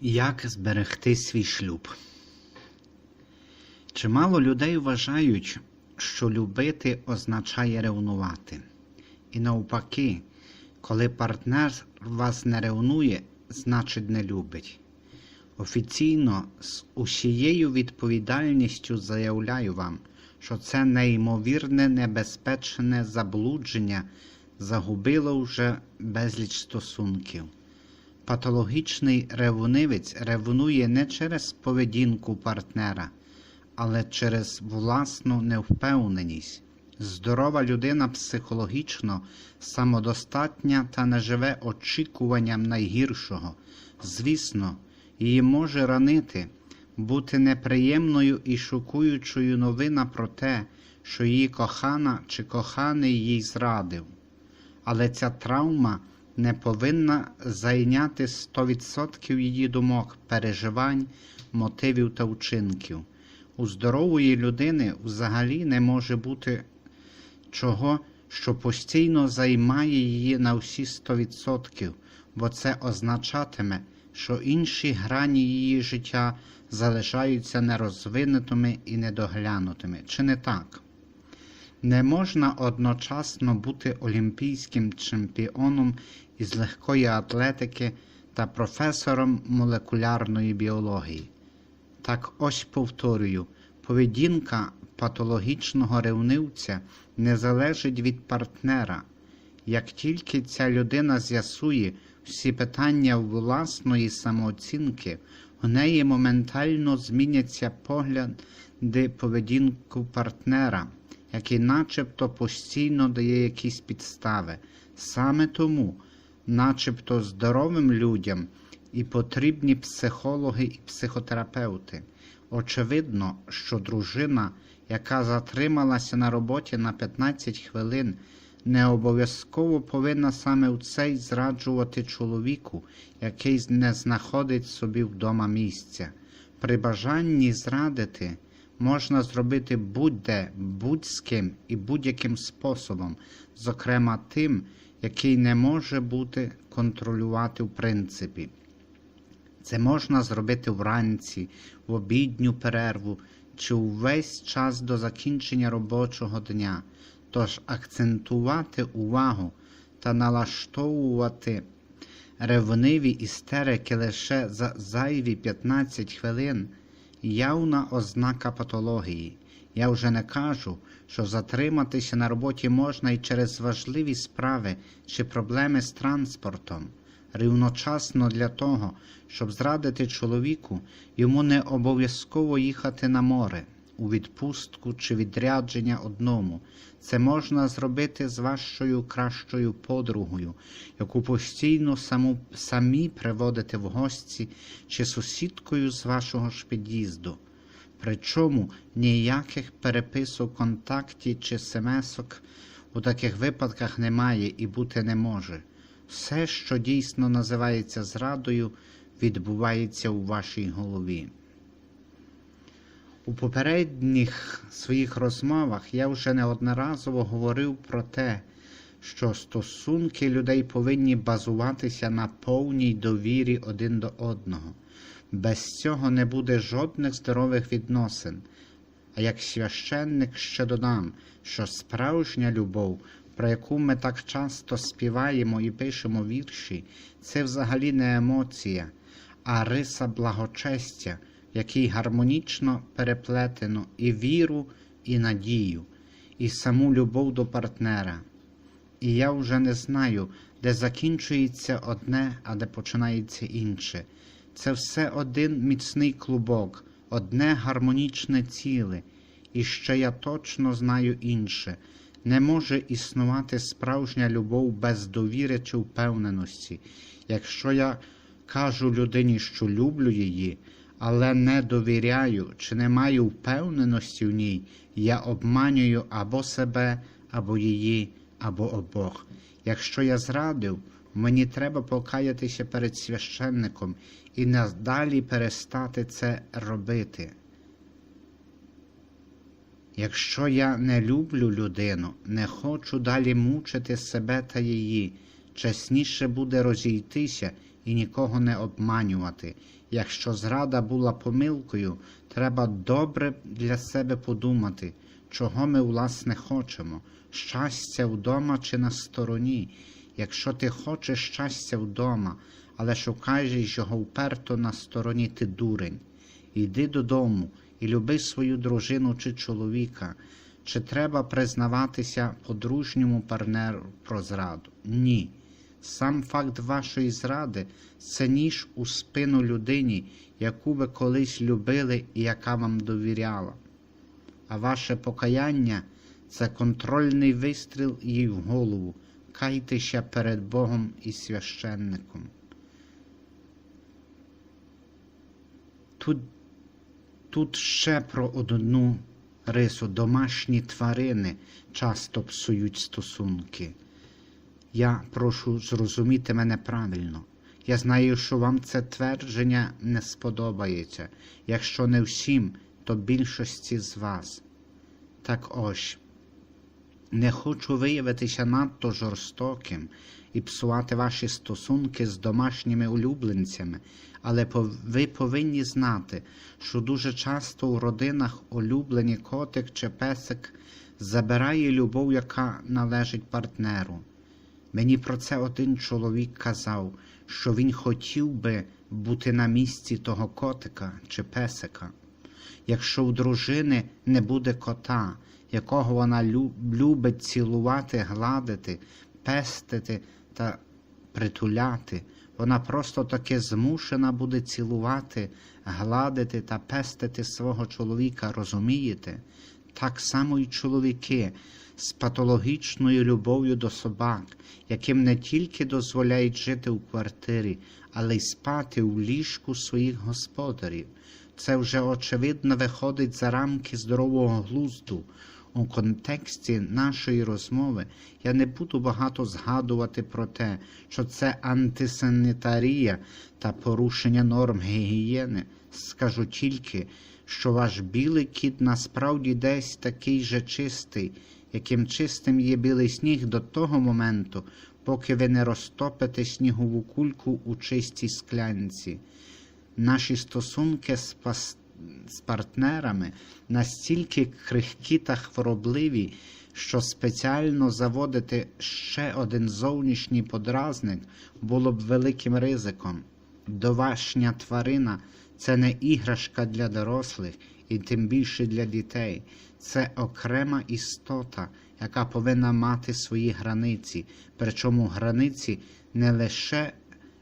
Як зберегти свій шлюб? Чимало людей вважають, що любити означає ревнувати. І навпаки, коли партнер вас не ревнує, значить не любить. Офіційно з усією відповідальністю заявляю вам, що це неймовірне небезпечне заблудження загубило вже безліч стосунків. Патологічний ревнивець ревнує не через поведінку партнера, але через власну невпевненість. Здорова людина психологічно самодостатня та не живе очікуванням найгіршого. Звісно, її може ранити, бути неприємною і шокуючою новина про те, що її кохана чи коханий їй зрадив. Але ця травма не повинна зайняти 100% її думок, переживань, мотивів та вчинків. У здорової людини взагалі не може бути чого, що постійно займає її на всі 100%, бо це означатиме, що інші грані її життя залишаються нерозвинутими і недоглянутими. Чи не так? Не можна одночасно бути олімпійським чемпіоном із легкої атлетики та професором молекулярної біології. Так ось повторюю, поведінка патологічного ревнивця не залежить від партнера. Як тільки ця людина з'ясує всі питання власної самооцінки, у неї моментально зміняться погляди поведінку партнера, який начебто постійно дає якісь підстави. Саме тому, начебто здоровим людям і потрібні психологи і психотерапевти. Очевидно, що дружина, яка затрималася на роботі на 15 хвилин, не обов'язково повинна саме у цей зраджувати чоловіку, який не знаходить собі вдома місця. При бажанні зрадити можна зробити будь-де, будь-з ким і будь-яким способом, зокрема тим, який не може бути контролювати в принципі. Це можна зробити вранці, в обідню перерву чи увесь час до закінчення робочого дня. Тож акцентувати увагу та налаштовувати ревниві істерики лише за зайві 15 хвилин явна ознака патології. Я вже не кажу, що затриматися на роботі можна і через важливі справи чи проблеми з транспортом. Рівночасно для того, щоб зрадити чоловіку, йому не обов'язково їхати на море, у відпустку чи відрядження одному. Це можна зробити з вашою кращою подругою, яку постійно саму, самі приводите в гості, чи сусідкою з вашого ж під'їзду. Причому ніяких переписок контакті чи смс-ок у таких випадках немає і бути не може. Все, що дійсно називається зрадою, відбувається у вашій голові. У попередніх своїх розмовах я вже неодноразово говорив про те, що стосунки людей повинні базуватися на повній довірі один до одного. Без цього не буде жодних здорових відносин. А як священник ще додам, що справжня любов, про яку ми так часто співаємо і пишемо вірші, це взагалі не емоція, а риса благочестя, в якій гармонічно переплетено і віру, і надію, і саму любов до партнера. І я вже не знаю, де закінчується одне, а де починається інше. Це все один міцний клубок, одне гармонічне ціле, і ще я точно знаю інше. Не може існувати справжня любов без довіри чи впевненості. Якщо я кажу людині, що люблю її, але не довіряю чи не маю впевненості в ній, я обманюю або себе, або її, або обох. Якщо я зрадив, мені треба покаятися перед священником і надалі перестати це робити. Якщо я не люблю людину, не хочу далі мучити себе та її, чесніше буде розійтися і нікого не обманювати. Якщо зрада була помилкою, треба добре для себе подумати, чого ми власне хочемо щастя вдома чи на стороні. Якщо ти хочеш щастя вдома, але шукаєш його вперто на стороні, ти дурень. Йди додому і люби свою дружину чи чоловіка. Чи треба признаватися подружньому партнеру про зраду? Ні. Сам факт вашої зради це ніж у спину людині, яку ви колись любили і яка вам довіряла. А ваше покаяння це контрольний вистріл їй в голову. Кайтеся перед Богом і священником. Тут, тут ще про одну рису. Домашні тварини часто псують стосунки. Я прошу зрозуміти мене правильно. Я знаю, що вам це твердження не сподобається. Якщо не всім, то більшості з вас. Так ось, не хочу виявитися надто жорстоким і псувати ваші стосунки з домашніми улюбленцями, але ви повинні знати, що дуже часто у родинах улюблені котик чи песик забирає любов, яка належить партнеру. Мені про це один чоловік казав, що він хотів би бути на місці того котика чи песика. Якщо у дружини не буде кота, якого вона лю- любить цілувати, гладити, пестити та притуляти, вона просто таки змушена буде цілувати, гладити та пестити свого чоловіка, розумієте? Так само й чоловіки з патологічною любов'ю до собак, яким не тільки дозволяють жити у квартирі, але й спати у ліжку своїх господарів. Це вже очевидно виходить за рамки здорового глузду. У контексті нашої розмови я не буду багато згадувати про те, що це антисанітарія та порушення норм гігієни. Скажу тільки, що ваш білий кіт насправді десь такий же чистий, яким чистим є білий сніг до того моменту, поки ви не розтопите снігову кульку у чистій склянці. Наші стосунки з, пас... з партнерами настільки крихкі та хворобливі, що спеціально заводити ще один зовнішній подразник було б великим ризиком. Домашня тварина це не іграшка для дорослих і тим більше для дітей. Це окрема істота, яка повинна мати свої границі, причому границі не лише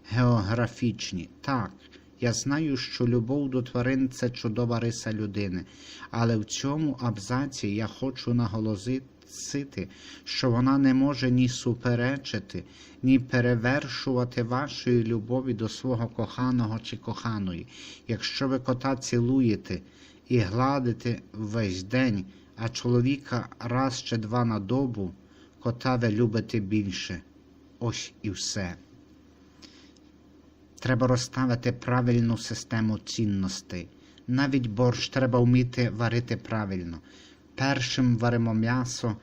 географічні. Так, я знаю, що любов до тварин це чудова риса людини, але в цьому абзаці я хочу наголосити, що вона не може ні суперечити, ні перевершувати вашої любові до свого коханого чи коханої. Якщо ви кота цілуєте і гладите весь день, а чоловіка раз чи два на добу, кота ви любите більше. Ось і все. Треба розставити правильну систему цінностей. Навіть борщ треба вміти варити правильно. Першим варимо м'ясо,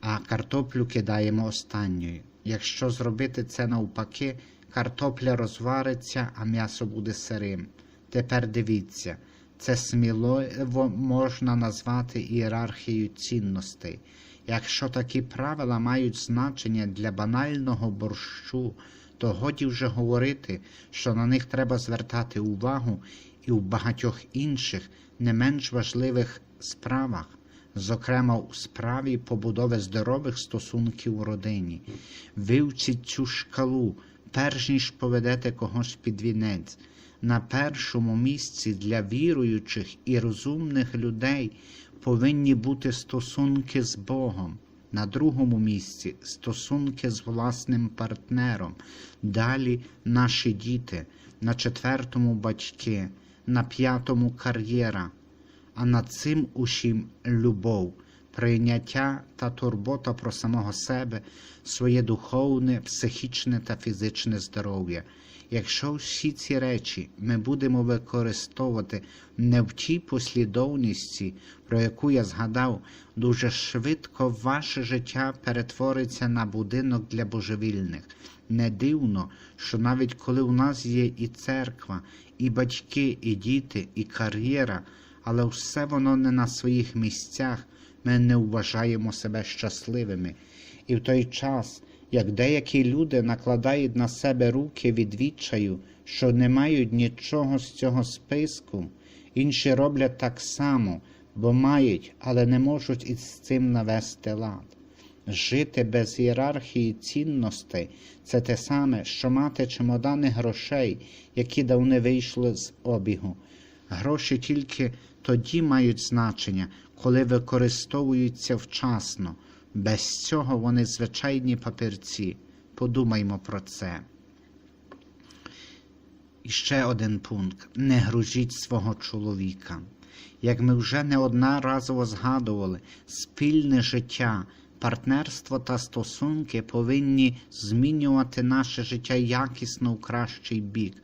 а картоплю кидаємо останньою. Якщо зробити це навпаки, картопля розвариться, а м'ясо буде сирим. Тепер дивіться, це сміливо можна назвати ієрархією цінностей. Якщо такі правила мають значення для банального борщу, то годі вже говорити, що на них треба звертати увагу і у багатьох інших не менш важливих справах, зокрема у справі побудови здорових стосунків у родині. Вивчіть цю шкалу, перш ніж поведете когось під вінець. На першому місці для віруючих і розумних людей повинні бути стосунки з Богом. На другому місці стосунки з власним партнером, далі наші діти, на четвертому батьки, на п'ятому кар'єра, а над цим усім любов, прийняття та турбота про самого себе, своє духовне, психічне та фізичне здоров'я. Якщо всі ці речі ми будемо використовувати не в тій послідовності, про яку я згадав, дуже швидко ваше життя перетвориться на будинок для божевільних. Не дивно, що навіть коли у нас є і церква, і батьки, і діти, і кар'єра, але все воно не на своїх місцях, ми не вважаємо себе щасливими. І в той час, як деякі люди накладають на себе руки від відчаю, що не мають нічого з цього списку, інші роблять так само, бо мають, але не можуть із цим навести лад. Жити без ієрархії цінностей це те саме, що мати чемодани грошей, які давно вийшли з обігу. Гроші тільки тоді мають значення, коли використовуються вчасно. Без цього вони звичайні папірці. Подумаймо про це. І ще один пункт: не гружіть свого чоловіка. Як ми вже неодноразово згадували, спільне життя, партнерство та стосунки повинні змінювати наше життя якісно у кращий бік.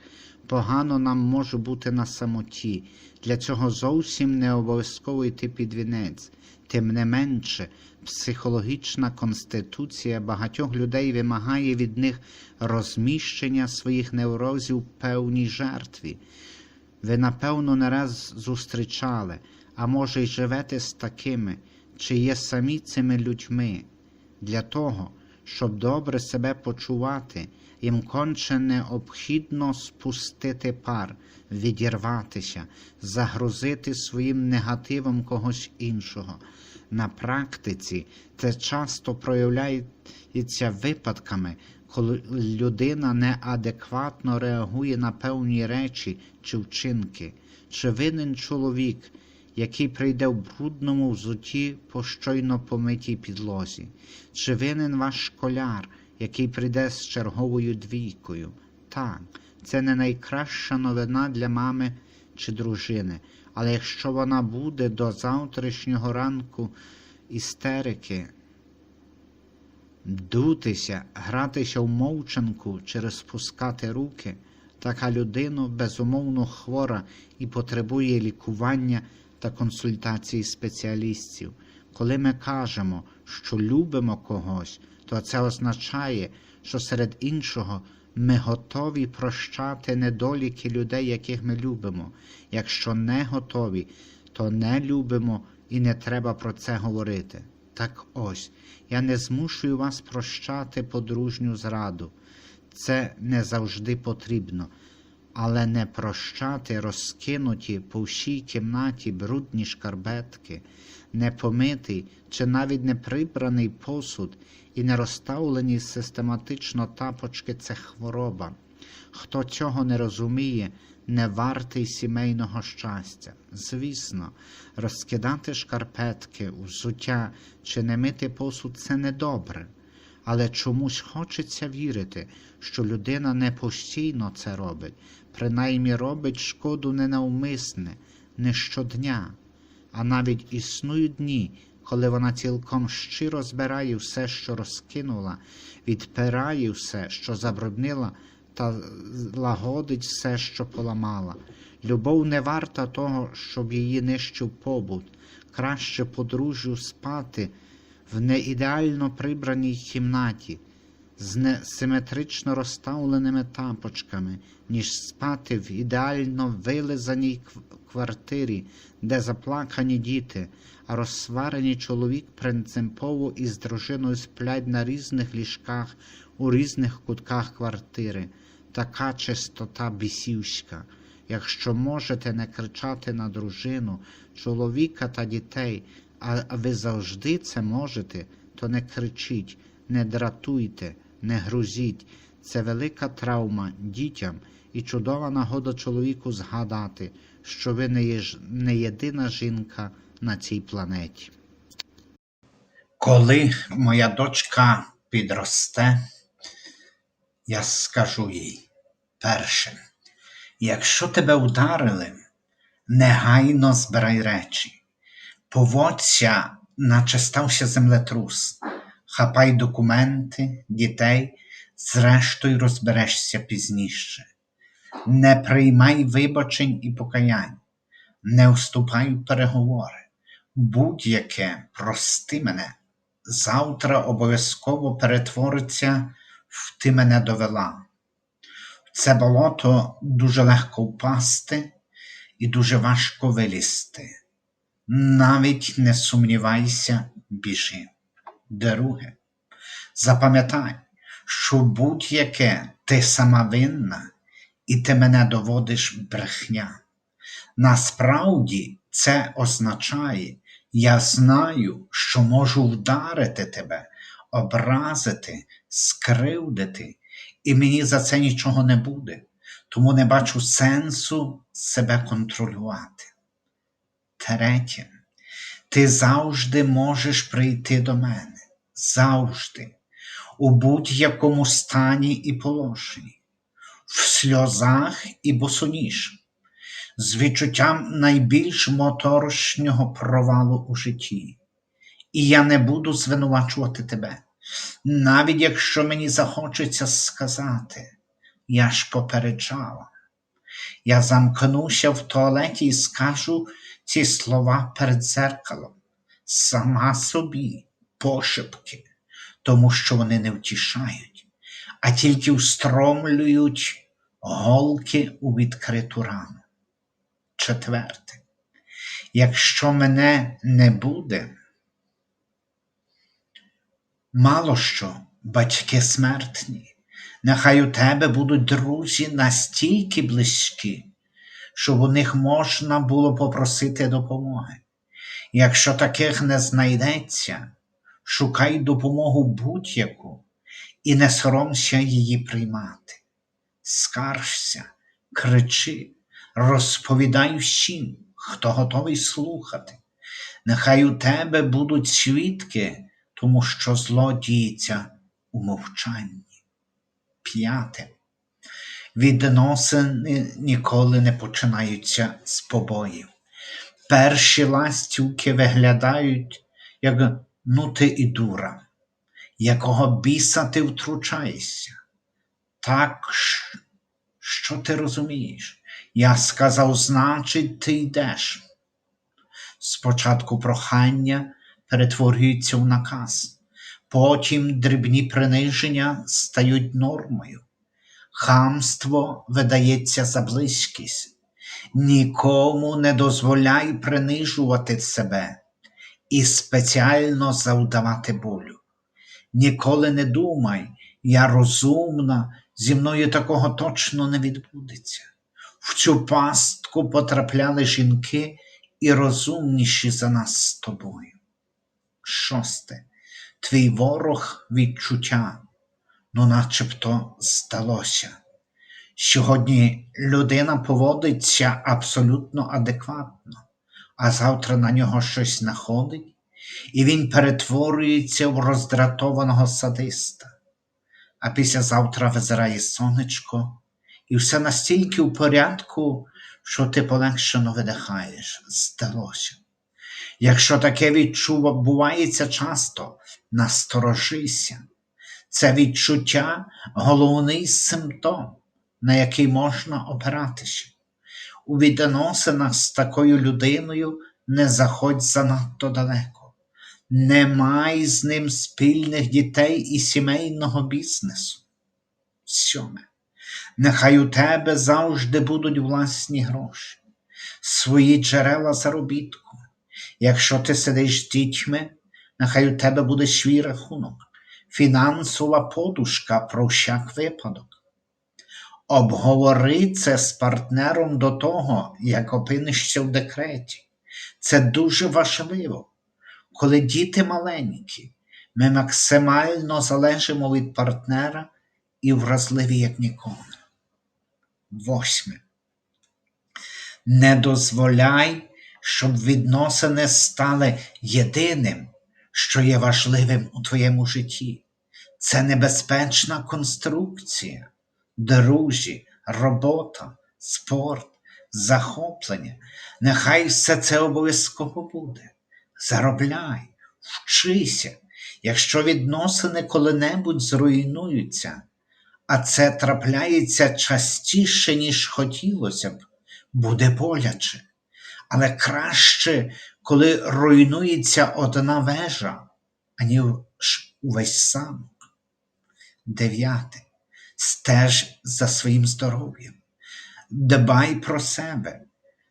Погано нам може бути на самоті. Для цього зовсім не обов'язково йти під вінець. Тим не менше, психологічна конституція багатьох людей вимагає від них розміщення своїх неврозів певній жертві. Ви, напевно, не раз зустрічали, а може й живете з такими, чи є самі цими людьми. Для того, щоб добре себе почувати, їм конче необхідно спустити пар, відірватися, загрузити своїм негативом когось іншого. На практиці це часто проявляється випадками, коли людина неадекватно реагує на певні речі чи вчинки, чи винен чоловік, який прийде в брудному взуті по щойно помитій підлозі, чи винен ваш школяр, який прийде з черговою двійкою. Так, це не найкраща новина для мами чи дружини, але якщо вона буде до завтрашнього ранку істерики, дутися, гратися в мовчанку чи розпускати руки, така людина безумовно хвора і потребує лікування та консультації спеціалістів. Коли ми кажемо, що любимо когось, то це означає, що серед іншого ми готові прощати недоліки людей, яких ми любимо. Якщо не готові, то не любимо і не треба про це говорити. Так ось, я не змушую вас прощати подружню зраду. Це не завжди потрібно, але не прощати розкинуті по всій кімнаті брудні шкарбетки, непомитий чи навіть не прибраний посуд і не розставлені систематично тапочки це хвороба. Хто цього не розуміє, не вартий сімейного щастя. Звісно, розкидати шкарпетки, взуття чи не мити посуд це недобре, але чомусь хочеться вірити, що людина не постійно це робить, принаймні робить шкоду ненавмисне, не щодня, а навіть існують дні, коли вона цілком щиро збирає все, що розкинула, відпирає все, що забруднила, та лагодить все, що поламала. Любов не варта того, щоб її нищив побут. Краще подружжю спати в неідеально прибраній кімнаті з несиметрично розставленими тапочками, ніж спати в ідеально вилизаній квартирі, де заплакані діти, а розсварені чоловік принципово із дружиною сплять на різних ліжках у різних кутках квартири. Така чистота бісівська. Якщо можете не кричати на дружину, чоловіка та дітей, а ви завжди це можете, то не кричіть, не дратуйте, не грузіть. Це велика травма дітям і чудова нагода чоловіку згадати, що ви не єдина жінка на цій планеті. Коли моя дочка підросте, я скажу їй перше, якщо тебе ударили, негайно збирай речі, поводься, наче стався землетрус, хапай документи, дітей, зрештою розберешся пізніше. Не приймай вибачень і покаянь, не вступай в переговори. Будь-яке, прости мене, завтра обов'язково перетвориться в ти мене довела. В це болото дуже легко впасти і дуже важко вилізти. Навіть не сумнівайся, біжи. Друге, запам'ятай, що будь-яке ти сама винна, і ти мене доводиш брехня. Насправді це означає, я знаю, що можу вдарити тебе, образити, скривдити, і мені за це нічого не буде, тому не бачу сенсу себе контролювати. Третє, ти завжди можеш прийти до мене, завжди, у будь-якому стані і положенні, в сльозах і босоніж, з відчуттям найбільш моторошнього провалу у житті. І я не буду звинувачувати тебе, навіть якщо мені захочеться сказати, я ж попереджала. Я замкнуся в туалеті і скажу ці слова перед дзеркалом, сама собі, пошепки, тому що вони не втішають, а тільки встромлюють голки у відкриту рану. Четверте, якщо мене не буде, мало що батьки смертні, нехай у тебе будуть друзі настільки близькі, щоб у них можна було попросити допомоги. Якщо таких не знайдеться, шукай допомогу будь-яку і не соромся її приймати. Скаржся, кричи, розповідай всім, хто готовий слухати. Нехай у тебе будуть свідки, тому що зло діється у мовчанні. П'яте. Відносини ніколи не починаються з побоїв. Перші ластівки виглядають, як ну і дура, якого біса ти втручаєшся. Так, що ти розумієш? Я сказав, значить, ти йдеш. Спочатку прохання перетворюється в наказ, потім дрібні приниження стають нормою. Хамство видається за близькість. Нікому не дозволяй принижувати себе і спеціально завдавати болю. Ніколи не думай, я розумна, зі мною такого точно не відбудеться. В цю пастку потрапляли жінки і розумніші за нас з тобою. Шосте. Твій ворог відчуття, ну начебто здалося. Сьогодні людина поводиться абсолютно адекватно, а завтра на нього щось находить, і він перетворюється в роздратованого садиста. А післязавтра визирає сонечко, і все настільки в порядку, що ти полегшено видихаєш, здалося. Якщо таке відбувається часто, насторожися. Це відчуття головний симптом, на який можна опиратися. У відносинах з такою людиною не заходь занадто далеко. Не май з ним спільних дітей і сімейного бізнесу. Сьоме. Нехай у тебе завжди будуть власні гроші, свої джерела заробітку. Якщо ти сидиш з дітьми, нехай у тебе буде свій рахунок, фінансова подушка про всяк випадок. Обговори це з партнером до того, як опинишся в декреті. Це дуже важливо. Коли діти маленькі, ми максимально залежимо від партнера і вразливі як ніколи. Восьме. Не дозволяй, щоб відносини стали єдиним, що є важливим у твоєму житті. Це небезпечна конструкція. Друзі, робота, спорт, захоплення. Нехай все це обов'язково буде. Заробляй, вчися. Якщо відносини коли-небудь зруйнуються, а це трапляється частіше, ніж хотілося б, буде боляче. Але краще, коли руйнується одна вежа, аніж увесь замок. Дев'яте. Стеж за своїм здоров'ям. Дбай про себе,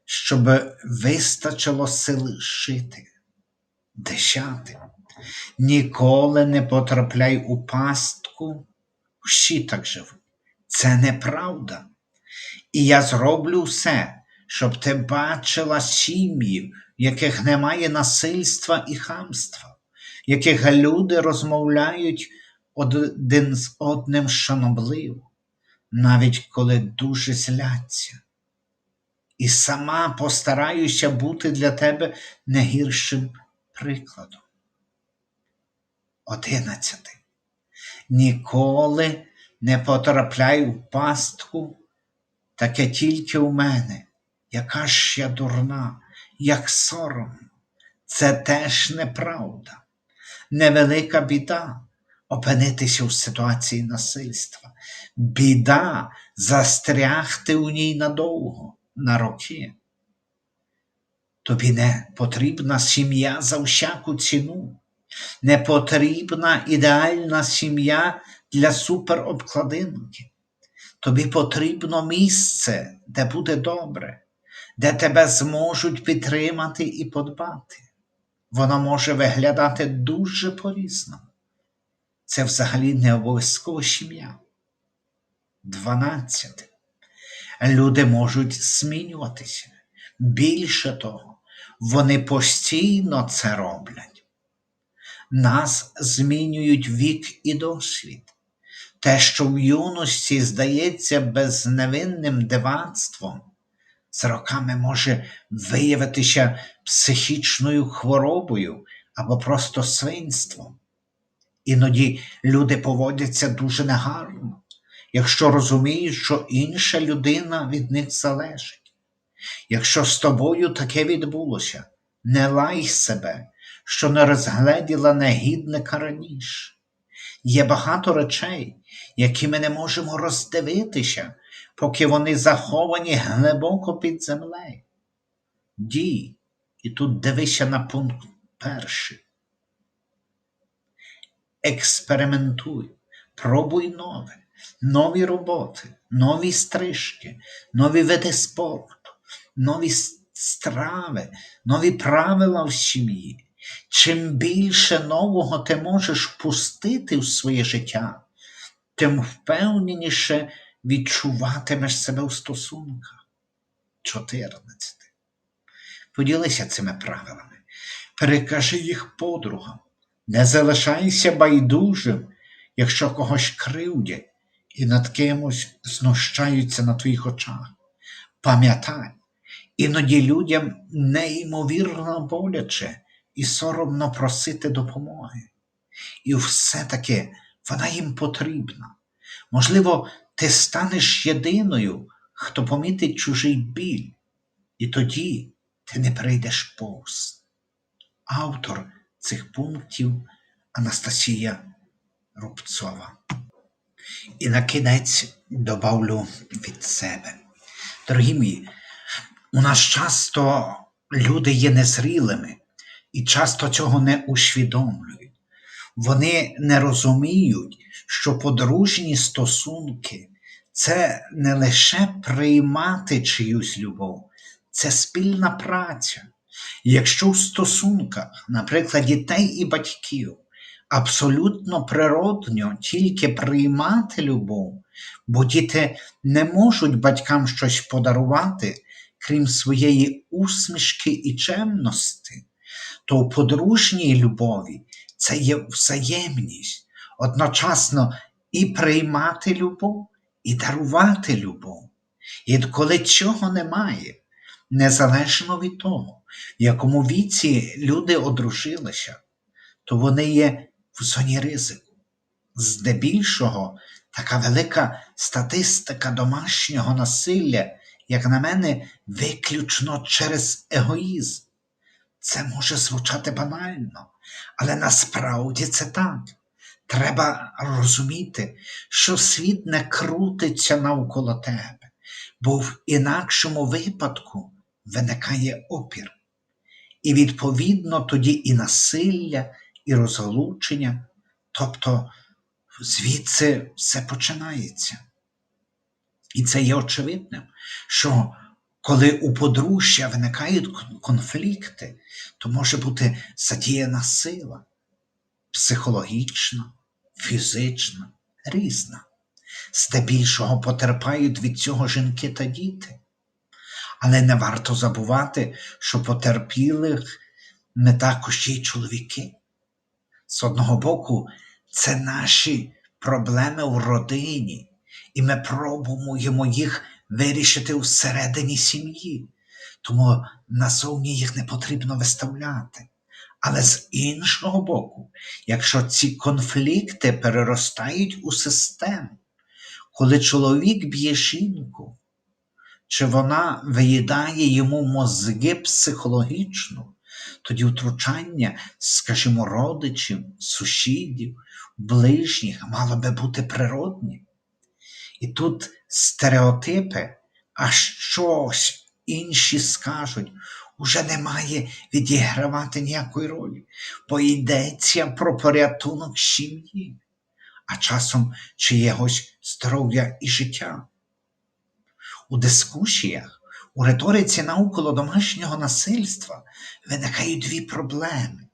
щоб вистачило сил жити. Десяте. Ніколи не потрапляй у пастку. Всі так живуть. Це неправда. І я зроблю все, щоб ти бачила сім'ї, в яких немає насильства і хамства, в яких люди розмовляють один з одним шанобливо, навіть коли дуже зляться. І сама постараюся бути для тебе не гіршим прикладом. Одинадцяте. Ніколи не потрапляй у пастку, таке тільки у мене. Яка ж я дурна, як соромно. Це теж неправда. Невелика біда опинитися у ситуації насильства. Біда застрягти у ній надовго, на роки. Тобі не потрібна сім'я за всяку ціну. Не потрібна ідеальна сім'я для суперобкладинки. Тобі потрібно місце, де буде добре, де тебе зможуть підтримати і подбати. Вона може виглядати дуже по-різному. Це взагалі не обов'язково сім'я. Дванадцяте. Люди можуть змінюватися. Більше того, вони постійно це роблять. Нас змінюють вік і досвід. Те, що в юності здається безневинним дивацтвом, з роками може виявитися психічною хворобою або просто свинством. Іноді люди поводяться дуже негарно, якщо розуміють, що інша людина від них залежить. Якщо з тобою таке відбулося, не лай себе, що не розгледіла негідника раніше. Є багато речей, які ми не можемо роздивитися, поки вони заховані глибоко під землею. Дій, і тут дивися на пункт перший. Експериментуй, пробуй нове, нові роботи, нові стрижки, нові види спорту, нові страви, нові правила в сім'ї. Чим більше нового ти можеш впустити в своє життя, тим впевненіше відчуватимеш себе у стосунках. 14. Поділися цими правилами, перекажи їх подругам, не залишайся байдужим, якщо когось кривдять і над кимось знущаються на твоїх очах. Пам'ятай, іноді людям неймовірно боляче і соромно просити допомоги. І все-таки вона їм потрібна. Можливо, ти станеш єдиною, хто помітить чужий біль, і тоді ти не прийдеш повз. Автор цих пунктів Анастасія Рубцова. І на кінець добавлю від себе. Дорогі мої, у нас часто люди є незрілими і часто цього не усвідомлюють. Вони не розуміють, що подружні стосунки це не лише приймати чиюсь любов, це спільна праця. Якщо в стосунках, наприклад, дітей і батьків, абсолютно природньо тільки приймати любов, бо діти не можуть батькам щось подарувати, крім своєї усмішки і чемності, то у подружній любові це є взаємність, одночасно і приймати любов, і дарувати любов. І коли цього немає, незалежно від того, в якому віці люди одружилися, то вони є в зоні ризику. Здебільшого така велика статистика домашнього насилля, як на мене, виключно через егоїзм. Це може звучати банально, але насправді це так. Треба розуміти, що світ не крутиться навколо тебе, бо в інакшому випадку виникає опір. І відповідно тоді і насилля, і розлучення, тобто Звідси все починається. І це є очевидним, що коли у подружжя виникають конфлікти, то може бути задіяна сила психологічна, фізична, різна. Здебільшого потерпають від цього жінки та діти. Але не варто забувати, що потерпілих не також є чоловіки. З одного боку, це наші проблеми в родині, і ми пробуємо їх вирішити всередині сім'ї, тому назовні їх не потрібно виставляти. Але з іншого боку, якщо ці конфлікти переростають у систему, коли чоловік б'є жінку, чи вона виїдає йому мозги психологічно, тоді втручання, скажімо, родичів, сусідів, ближніх мало би бути природнім. І тут стереотипи, а щось інші скажуть, уже не має відігравати ніякої ролі, бо йдеться про порятунок сім'ї, а часом чиєгось здоров'я і життя. У дискусіях, у риториці навколо домашнього насильства виникають дві проблеми,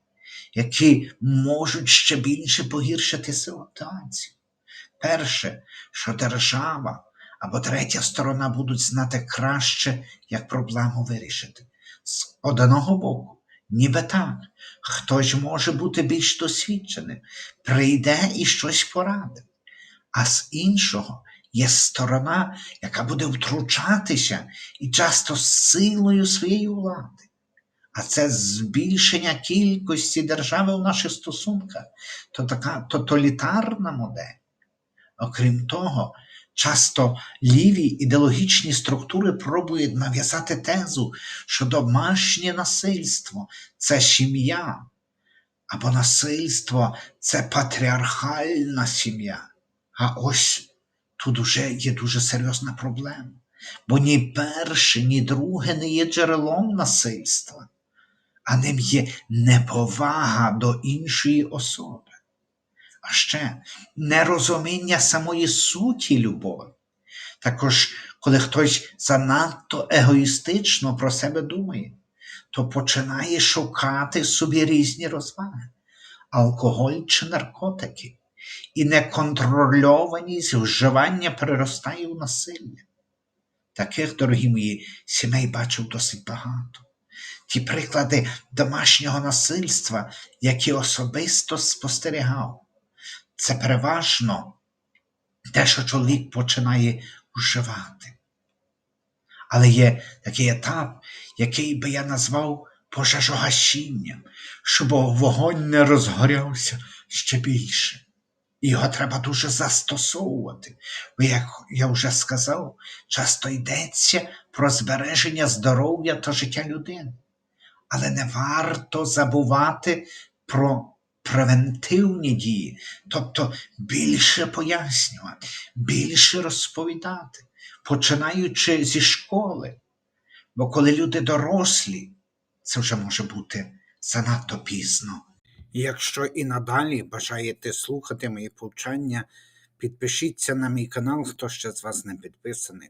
які можуть ще більше погіршити ситуацію. Перше, що держава або третя сторона будуть знати краще, як проблему вирішити. З одного боку, ніби так, хтось може бути більш досвідченим, прийде і щось порадить. А з іншого є сторона, яка буде втручатися і часто з силою своєї влади. А це збільшення кількості держави в наших стосунках, то така тоталітарна модель. Окрім того, часто ліві ідеологічні структури пробують нав'язати тезу, що домашнє насильство це сім'я, або насильство це патріархальна сім'я. А ось тут уже є дуже серйозна проблема. Бо ні перше, ні друге не є джерелом насильства, а ним є неповага до іншої особи. А ще нерозуміння самої суті любові. Також, коли хтось занадто егоїстично про себе думає, то починає шукати собі різні розваги, алкоголь чи наркотики, і неконтрольованість вживання переростає в насилля. Таких, дорогі мої, сімей бачив досить багато. Ті приклади домашнього насильства, які особисто спостерігав, це переважно те, що чоловік починає вживати. Але є такий етап, який би я назвав пожежогасінням, щоб вогонь не розгорявся ще більше. Його треба дуже застосовувати. Бо, як я вже сказав, часто йдеться про збереження здоров'я та життя людини. Але не варто забувати про превентивні дії, тобто більше пояснювати, більше розповідати, починаючи зі школи. Бо коли люди дорослі, це вже може бути занадто пізно. Якщо і надалі бажаєте слухати мої повчання, підпишіться на мій канал, хто ще з вас не підписаний.